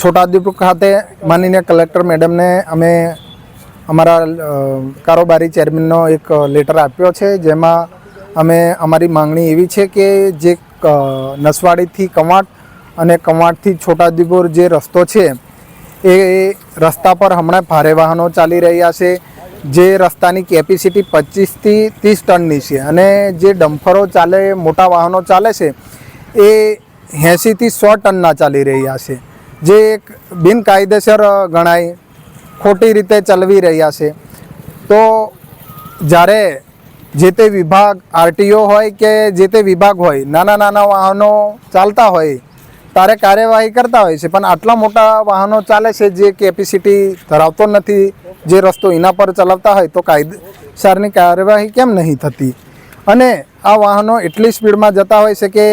છોટાઉદેપુર ખાતે માનનીય કલેક્ટર મેડમને અમે અમારા કારોબારી ચેરમેનનો એક લેટર આપ્યો છે, જેમાં અમે અમારી માંગણી એવી છે કે જે નસવાડીથી કવાંટ અને કવાંટથી છોટાઉદેપુર જે રસ્તો છે, એ રસ્તા પર હમણાં ભારે વાહનો ચાલી રહ્યા છે, જે રસ્તાની કેપેસિટી પચીસથી ત્રીસ ટનની છે અને જે ડમ્ફરો ચાલે, મોટા વાહનો ચાલે છે, એ એંશીથી સો ટનના ચાલી રહ્યા છે. જે એક બિનકાયદેસર ગણાય ખોટી રીતે ચલવી રહ્યા છે. તો જ્યારે જે તે વિભાગ આરટીઓ હોય કે જે તે વિભાગ હોય, નાના નાના વાહનો ચાલતા હોય ત્યારે કાર્યવાહી કરતા હોય છે, પણ આટલા મોટા વાહનો ચાલે છે જે કેપેસિટી ધરાવતો નથી, જે રસ્તો એના પર ચલાવતા હોય, તો કાયદેસરની કાર્યવાહી કેમ નહીં થતી? અને આ વાહનો એટલી સ્પીડમાં જતા હોય છે કે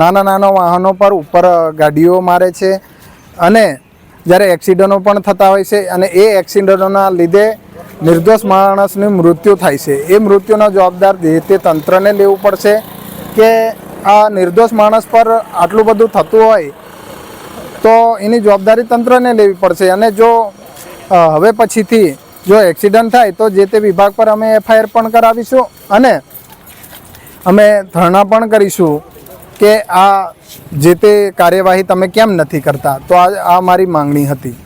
નાના નાના વાહનો પર ઉપર ગાડીઓ મારે છે. અને જ્યારે એક્સિડન્ટો પણ થતા હોય છે અને એ એક્સિડન્ટોના લીધે નિર્દોષ માણસનું મૃત્યુ થાય છે. એ મૃત્યુનો જવાબદાર તે તંત્રને લેવું પડશે કે આ નિર્દોષ માણસ પર આટલું બધું થતું હોય તો એની જવાબદારી તંત્રને લેવી પડશે. અને જો હવે પછીથી જો એક્સિડન્ટ થાય તો જે તે વિભાગ પર અમે એફઆઈઆર પણ કરાવીશું. અને અમે ધરણા પણ કરીશું કે આ જે તે કાર્યવાહી તમે કેમ નથી કરતા? તો આ મારી માંગણી હતી.